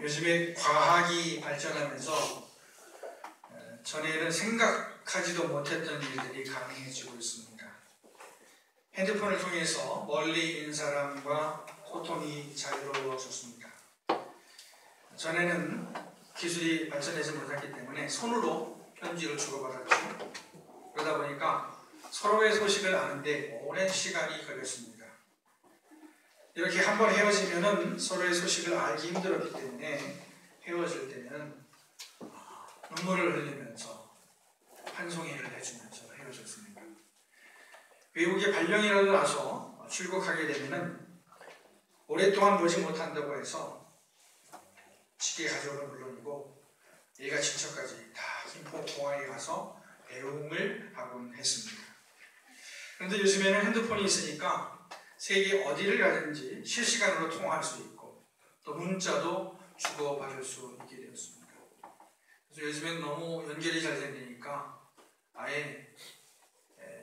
요즘에 과학이 발전하면서 어, 전에는 생각하지도 못했던 일들이 가능해지고 있습니다. 핸드폰을 통해서 멀리 있는 사람과 소통이 자유로워졌습니다. 전에는 기술이 발전하지 못했기 때문에 손으로 편지를 주고받았죠. 그러다 보니까 서로의 소식을 아는데 오랜 시간이 걸렸습니다. 이렇게 한 번 헤어지면은 서로의 소식을 알기 힘들었기 때문에 헤어질 때는 눈물을 흘리면서 환송회를 해주면서 헤어졌습니다. 외국에 발령이라도 나서 출국하게 되면은 오랫동안 보지 못한다고 해서 직계 가족은 물론이고 얘가 친척까지 다 김포 공항에 가서 배웅을 하곤 했습니다. 그런데 요즘에는 핸드폰이 있으니까 세계 어디를 가든지 실시간으로 통화할 수 있고 또 문자도 주고받을 수 있게 되었습니다. 그래서 요즘엔 너무 연결이 잘 되니까 아예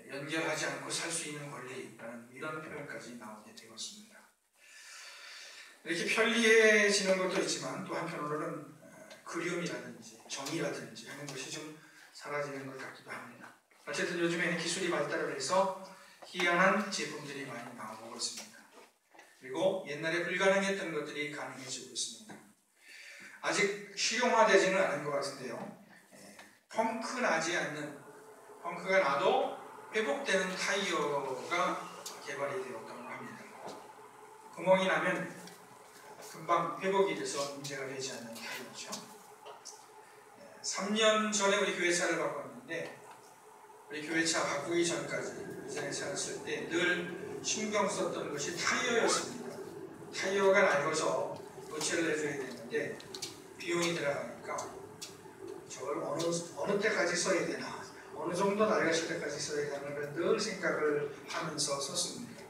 연결하지 않고 살 수 있는 권리라는 이런 표현까지 나오게 되었습니다. 이렇게 편리해지는 것도 있지만 또 한편으로는 그리움이라든지 정이라든지 하는 것이 좀 사라지는 것 같기도 합니다. 어쨌든 요즘에는 기술이 발달을 해서 희한한 제품들이 많이 나오고 있습니다. 그리고 옛날에 불가능했던 것들이 가능해지고 있습니다. 아직 실용화되지는 않은 것 같은데요. 예, 펑크 나지 않는, 펑크가 나도 회복되는 타이어가 개발이 되었다고 합니다. 구멍이 나면 금방 회복이 돼서 문제가 되지 않는 타이어죠. 3년 예, 전에 우리 교회차를 바꿨는데 우리 교회차 바꾸기 전까지 이전에 살았을 때 늘 신경 썼던 것이 타이어였습니다. 타이어가 낡아서 교체를 해줘야 되는데 비용이 들어가니까 저걸 어느, 어느 때까지 써야 되나 어느 정도 낡았을 때까지 써야 되나 늘 생각을 하면서 썼습니다.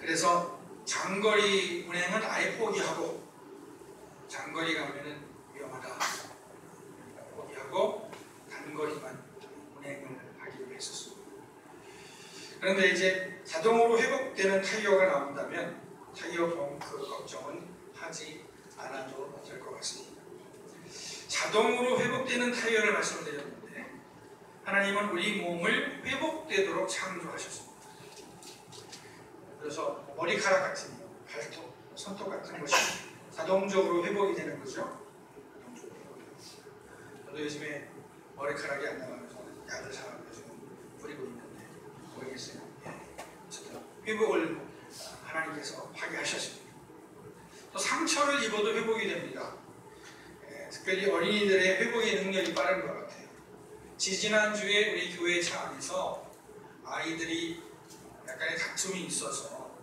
그래서 장거리 운행은 아예 포기하고 장거리 가면은 위험하다 하고 단거리만 운행을 하기로 했었습니다. 그런데 이제 자동으로 회복되는 타이어가 나온다면 타이어 펑크 걱정은 하지 않아도 될 것 같습니다. 자동으로 회복되는 타이어를 말씀드렸는데 하나님은 우리 몸을 회복되도록 창조하셨습니다. 그래서 머리카락 같은 발톱, 손톱 같은 것이 자동적으로 회복이 되는 거죠. 저도 요즘에 머리카락이 안 나가면서 약을 사가지고 뿌리고 있는데 모르겠어요. 예. 어쨌든 회복을 하나님께서 하게 하셨습니다. 또 상처를 입어도 회복이 됩니다. 예. 특별히 어린이들의 회복의 능력이 빠른 것 같아요. 지지난주에 우리 교회 차 안에서 아이들이 약간의 다툼이 있어서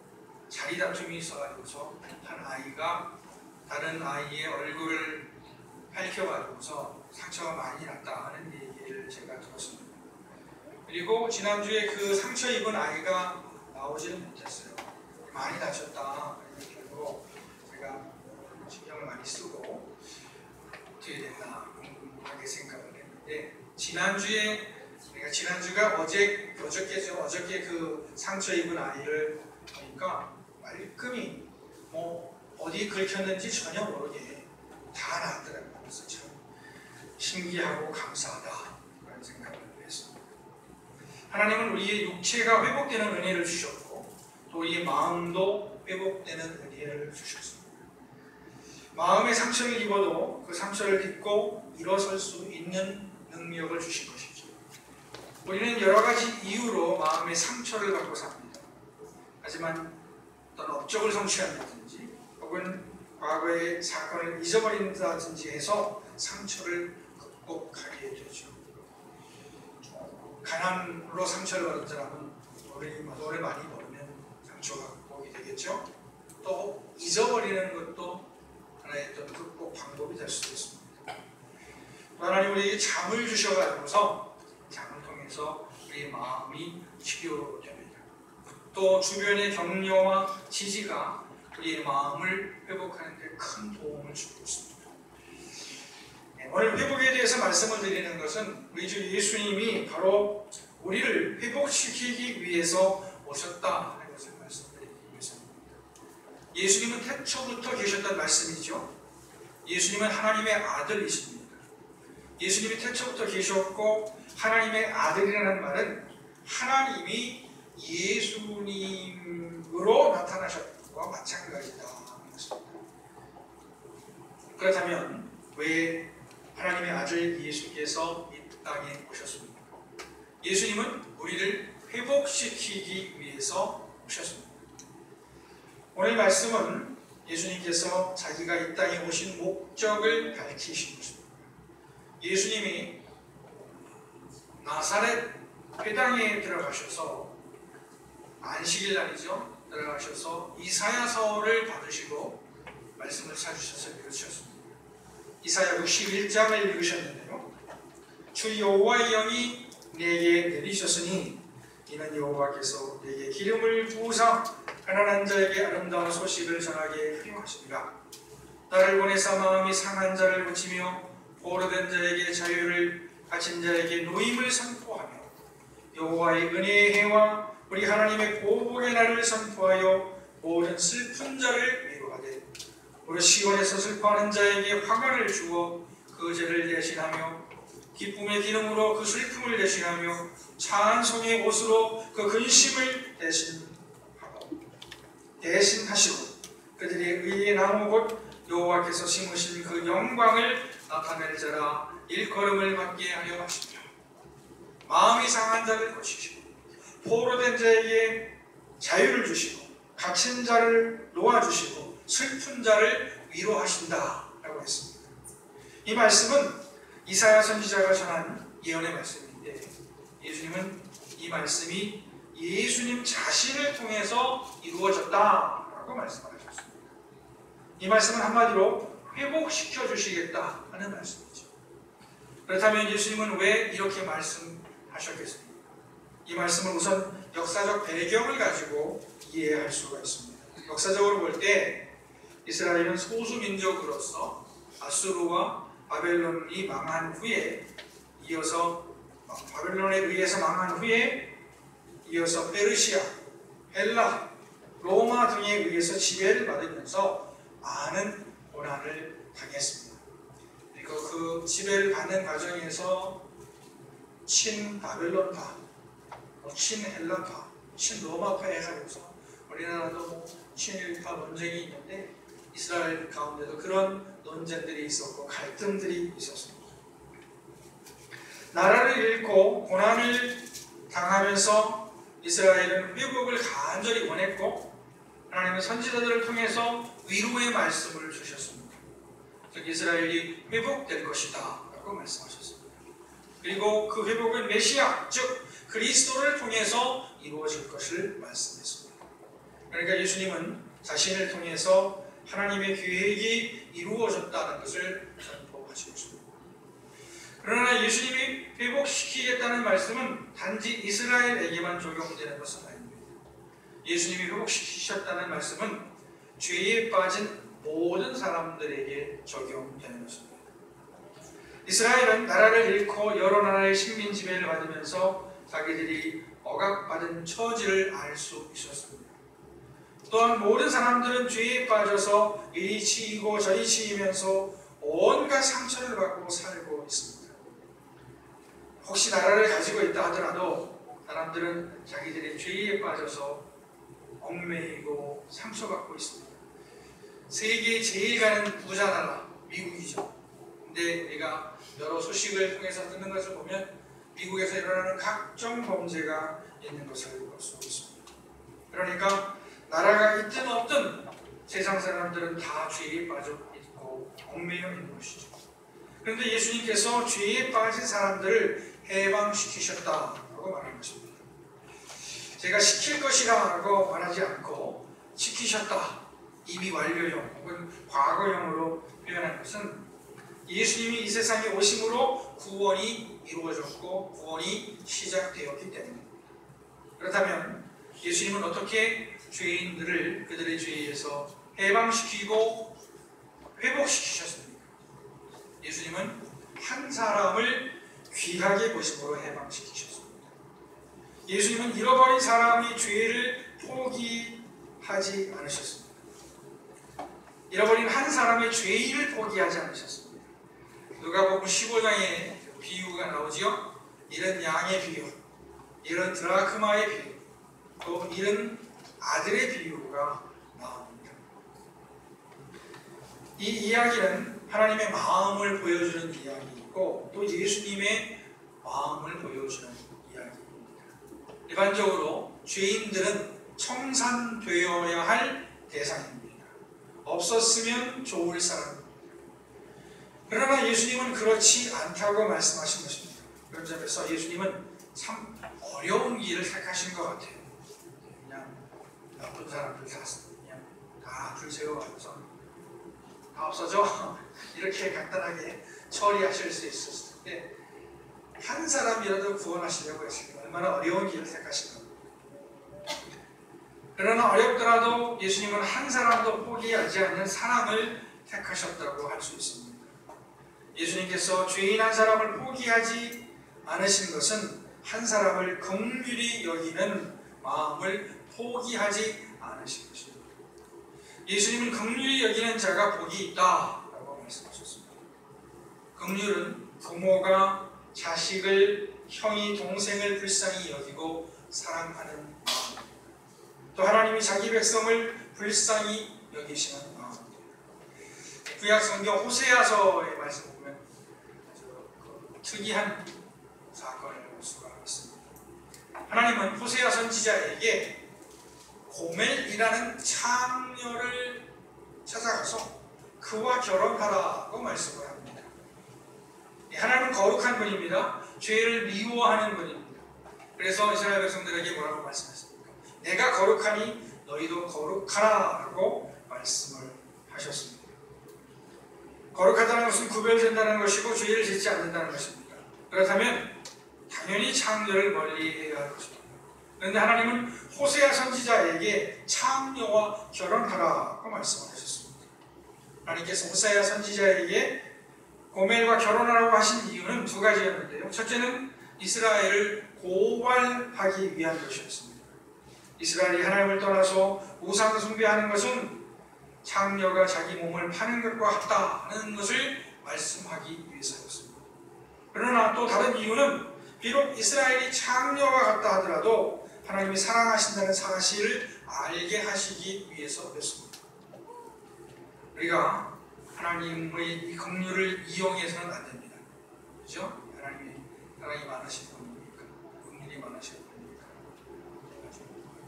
자리 다툼이 있어가지고서 한 아이가 다른 아이의 얼굴을 밝혀가지고서 상처가 많이 났다 하는 얘기를 제가 들었습니다. 그리고 지난주에 그 상처 입은 아이가 나오지는 못했어요. 많이 다쳤다. 그리고 제가 신경을 많이 쓰고 어떻게 됐나 궁금하게 생각을 했는데 지난주에 그러니까 지난주가 어제 어저께죠 어저께 그 상처 입은 아이를 보니까 말끔히 뭐 어디 긁혔는지 전혀 모르게 다 나았더라고요. 그래서 참 신기하고 감사하다 그런 생각을 했습니다. 하나님은 우리의 육체가 회복되는 은혜를 주셨고 또 우리의 마음도 회복되는 은혜를 주셨습니다. 마음의 상처를 입어도 그 상처를 딛고 일어설 수 있는 능력을 주신 것이죠. 우리는 여러 가지 이유로 마음의 상처를 갖고 삽니다. 하지만 어떤 업적을 성취한다든지 혹은 과거의 사건을 잊어버린다든지 해서 상처를 극복하게 되죠. 가난으로 상처를 받은 사람은 돈을, 돈을 많이 벌면 상처가 극복이 되겠죠. 또 잊어버리는 것도 하나의 어떤 극복 방법이 될 수도 있습니다. 하나님 우리에게 잠을 주셔가지고서 잠을 통해서 우리의 마음이 치료됩니다. 또 주변의 격려와 지지가 우리의 마음을 회복하는 데 큰 도움을 주고 있습니다. 네, 오늘 회복에 대해서 말씀을 드리는 것은 우리 주 예수님이 바로 우리를 회복시키기 위해서 오셨다 하는 것을 말씀드리기 위해서입니다. 예수님은 태초부터 계셨던 말씀이죠. 예수님은 하나님의 아들이십니다. 예수님이 태초부터 계셨고 하나님의 아들이라는 말은 하나님이 예수님으로 나타나셨 과 마찬가지다. 그렇다면 왜 하나님의 아들 예수께서 이 땅에 오셨습니까? 예수님은 우리를 회복시키기 위해서 오셨습니다. 오늘 말씀은 예수님께서 자기가 이 땅에 오신 목적을 밝히신 것입니다. 예수님이 나사렛 회당에 들어가셔서 안식일 날이죠. 들어가셔서 이사야서를 받으시고 말씀을 찾으셔서 읽으셨습니다. 이사야 61장을 읽으셨는데요. 주 여호와의 영이 내게 내리셨으니 이는 여호와께서 내게 기름을 부으사 가난한 자에게 아름다운 소식을 전하게 필요하십니다. 나를 보내사 마음이 상한 자를 고치며 포로된 자에게 자유를 갇힌 자에게 노임을 선포하며 여호와의 은혜의 해와 우리 하나님의 보복의 날을 선포하여 모든 슬픈 자를 위로하되 우리 시온에서 슬퍼하는 자에게 화가를 주어 그 죄를 대신하며 기쁨의 기름으로 그 슬픔을 대신하며 찬송의 옷으로 그 근심을 대신하고 대신하시고 그들의 의의 나무 곧 여호와께서 심으신 그 영광을 나타낼 자라 일걸음을 받게 하려 하십니다. 마음이 상한 자를 고치시고 포로된 자에게 자유를 주시고 갇힌 자를 놓아주시고 슬픈 자를 위로하신다 라고 했습니다. 이 말씀은 이사야 선지자가 전한 예언의 말씀인데 예수님은 이 말씀이 예수님 자신을 통해서 이루어졌다라고 말씀하셨습니다. 이 말씀은 한마디로 회복시켜 주시겠다 하는 말씀이죠. 그렇다면 예수님은 왜 이렇게 말씀하셨겠습니까? 이 말씀은 우선 역사적 배경을 가지고 이해할 수가 있습니다. 역사적으로 볼 때 이스라엘은 소수 민족으로서 아수르와 바벨론이 망한 후에 이어서 바벨론에 의해서 망한 후에 이어서 페르시아, 헬라, 로마 등에 의해서 지배를 받으면서 많은 고난을 당했습니다. 그리고 그 지배를 받는 과정에서 친 바벨론파, 뭐 친헬라파, 친로마파 해가지고서 우리나라도 뭐 친일파 논쟁이 있는데 이스라엘 가운데도 그런 논쟁들이 있었고 갈등들이 있었습니다. 나라를 잃고 고난을 당하면서 이스라엘은 회복을 간절히 원했고 하나님은 선지자들을 통해서 위로의 말씀을 주셨습니다. 즉 이스라엘이 회복될 것이다 라고 말씀하셨습니다. 그리고 그 회복은 메시아 즉 그리스도를 통해서 이루어질 것을 말씀했습니다. 그러니까 예수님은 자신을 통해서 하나님의 계획이 이루어졌다는 것을 선포하시고 있습니다. 그러나 예수님이 회복시키겠다는 말씀은 단지 이스라엘에게만 적용되는 것은 아닙니다. 예수님이 회복시키셨다는 말씀은 죄에 빠진 모든 사람들에게 적용되는 것입니다. 이스라엘은 나라를 잃고 여러 나라의 식민 지배를 받으면서 자기들이 억압받은 처지를 알 수 있었습니다. 또한 모든 사람들은 죄에 빠져서 이리 치이고 저리 치이면서 온갖 상처를 받고 살고 있습니다. 혹시 나라를 가지고 있다 하더라도 사람들은 자기들의 죄에 빠져서 얽매이고 상처받고 있습니다. 세계 제일 가는 부자 나라 미국이죠. 근데 우리가 여러 소식을 통해서 듣는 것을 보면 미국에서 일어나는 각종 범죄가 있는 것을 볼 수 있습니다. 그러니까 나라가 있든 없든 세상 사람들은 다 죄에 빠져 있고 얽매여 있는 것이죠. 그런데 예수님께서 죄에 빠진 사람들을 해방시키셨다라고 말하는 것입니다. 제가 시킬 것이라고 말하지 않고 시키셨다. 이미 완료형 혹은 과거형으로 표현한 것은 예수님이 이 세상에 오심으로 구원이 이루어졌고 구원이 시작되었기 때문입니다. 그렇다면 예수님은 어떻게 죄인들을 그들의 죄에서 해방시키고 회복시키셨습니까? 예수님은 한 사람을 귀하게 보심으로 해방시키셨습니다. 예수님은 잃어버린 사람이 죄를 포기하지 않으셨습니다. 잃어버린 한 사람의 죄인을 포기하지 않으셨습니다. 누가복음 15장에 비유가 나오지요. 이런 양의 비유, 이런 드라크마의 비유, 또 이런 아들의 비유가 나옵니다. 이 이야기는 하나님의 마음을 보여주는 이야기이고 또 예수님의 마음을 보여주는 이야기입니다. 일반적으로 죄인들은 청산되어야 할 대상입니다. 없었으면 좋을 사람. 그러나 예수님은 그렇지 않다고 말씀하신 것입니다. 그런 점에서 예수님은 참 어려운 길을 택하신 것 같아요. 그냥 나쁜 사람들 다 그냥 다줄 세워가지고서 다 없어져 이렇게 간단하게 처리하실 수 있었을 텐데 한 사람이라도 구원하시려고 했으니 얼마나 어려운 길을 택하신 겁니다. 그러나 어렵더라도 예수님은 한 사람도 포기하지 않는 사랑을 택하셨다고 할 수 있습니다. 예수님께서 죄인 한 사람을 포기하지 않으신 것은 한 사람을 긍휼히 여기는 마음을 포기하지 않으신 것입니다. 예수님은 긍휼히 여기는 자가 복이 있다라고 말씀하셨습니다. 긍휼은 부모가 자식을 형이 동생을 불쌍히 여기고 사랑하는 마음입니다. 또 하나님이 자기 백성을 불쌍히 여기시는 마음입니다. 구약 성경 호세아서의 말씀 특이한 사건을 볼 수가 있습니다. 하나님은 호세아 선지자에게 고멜이라는 창녀를 찾아가서 그와 결혼하라고 말씀을 합니다. 하나님은 거룩한 분입니다. 죄를 미워하는 분입니다. 그래서 이스라엘 백성들에게 뭐라고 말씀하십니까? 내가 거룩하니 너희도 거룩하라라고 말씀을 하셨습니다. 거룩하다는 것은 구별된다는 것이고 죄를 짓지 않는다는 것입니다. 그렇다면 당연히 창녀를 멀리해야 할 것입니다. 그런데 하나님은 호세아 선지자에게 창녀와 결혼하라고 말씀하셨습니다. 하나님께서 호세아 선지자에게 고멜과 결혼하라고 하신 이유는 두 가지였는데요. 첫째는 이스라엘을 고발하기 위한 것이었습니다. 이스라엘이 하나님을 떠나서 우상 숭배하는 것은 창녀가 자기 몸을 파는 것과 같다는 것을 말씀하기 위해서였습니다. 그러나 또 다른 이유는 비록 이스라엘이 창녀와 같다 하더라도 하나님이 사랑하신다는 사실을 알게 하시기 위해서였습니다. 우리가 하나님의 이 긍휼을 이용해서는 안 됩니다. 그죠? 하나님이 사랑이 많으신 분이니까, 긍휼이 많으신 분이니까,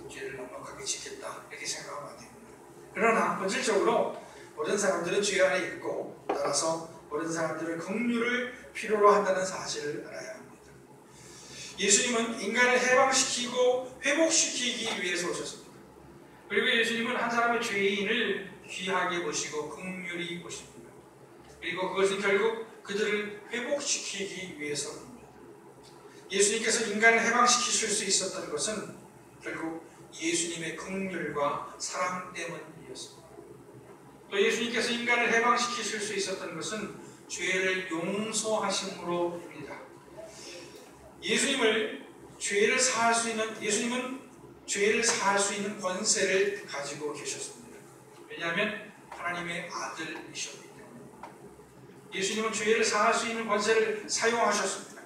죄를 넉넉하게 지켰다 이렇게 생각하면 안 됩니다. 그러나 본질적으로 모든 사람들은 죄 안에 있고 따라서 모든 사람들은 긍휼을 필요로 한다는 사실을 알아야 합니다. 예수님은 인간을 해방시키고 회복시키기 위해서 오셨습니다. 그리고 예수님은 한 사람의 죄인을 귀하게 보시고 긍휼히 보십니다. 그리고 그것은 결국 그들을 회복시키기 위해서입니다. 예수님께서 인간을 해방시키실 수 있었던 것은 결국 예수님의 긍휼과 사랑 때문이었습니다. 또 예수님께서 인간을 해방시키실 수 있었던 것은 죄를 용서하심으로 입니다. 예수님을 죄를 사할 수 있는 예수님은 죄를 사할 수 있는 권세를 가지고 계셨습니다. 왜냐하면 하나님의 아들이셨기 때문입니다. 예수님은 죄를 사할 수 있는 권세를 사용하셨습니다.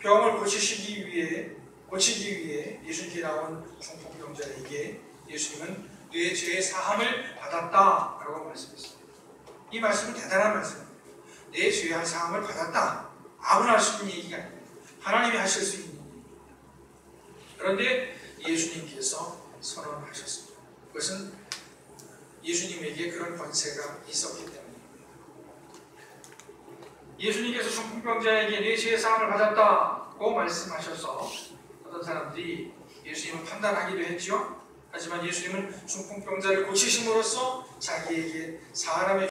병을 고치시기 위해 고치기 위해 예수님께 나온 중풍병자에게 예수님은 내 죄의 사함을 받았다라고 말씀했습니다. 이 말씀은 대단한 말씀입니다. 내 죄의 사함을 받았다. 아무나 할 수 있는 얘기가 아닙니다. 하나님이 하실 수 있는 일입니다. 그런데 예수님께서 선언하셨습니다. 그것은 예수님에게 그런 권세가 있었기 때문입니다. 예수님께서 중풍병자에게 내 죄의 사함을 받았다고 말씀하셔서 어떤 사람들이 예수님을 판단하기도 했죠. 하지만 예수님은 중풍병자를 고치심으로써 자기에게 사람의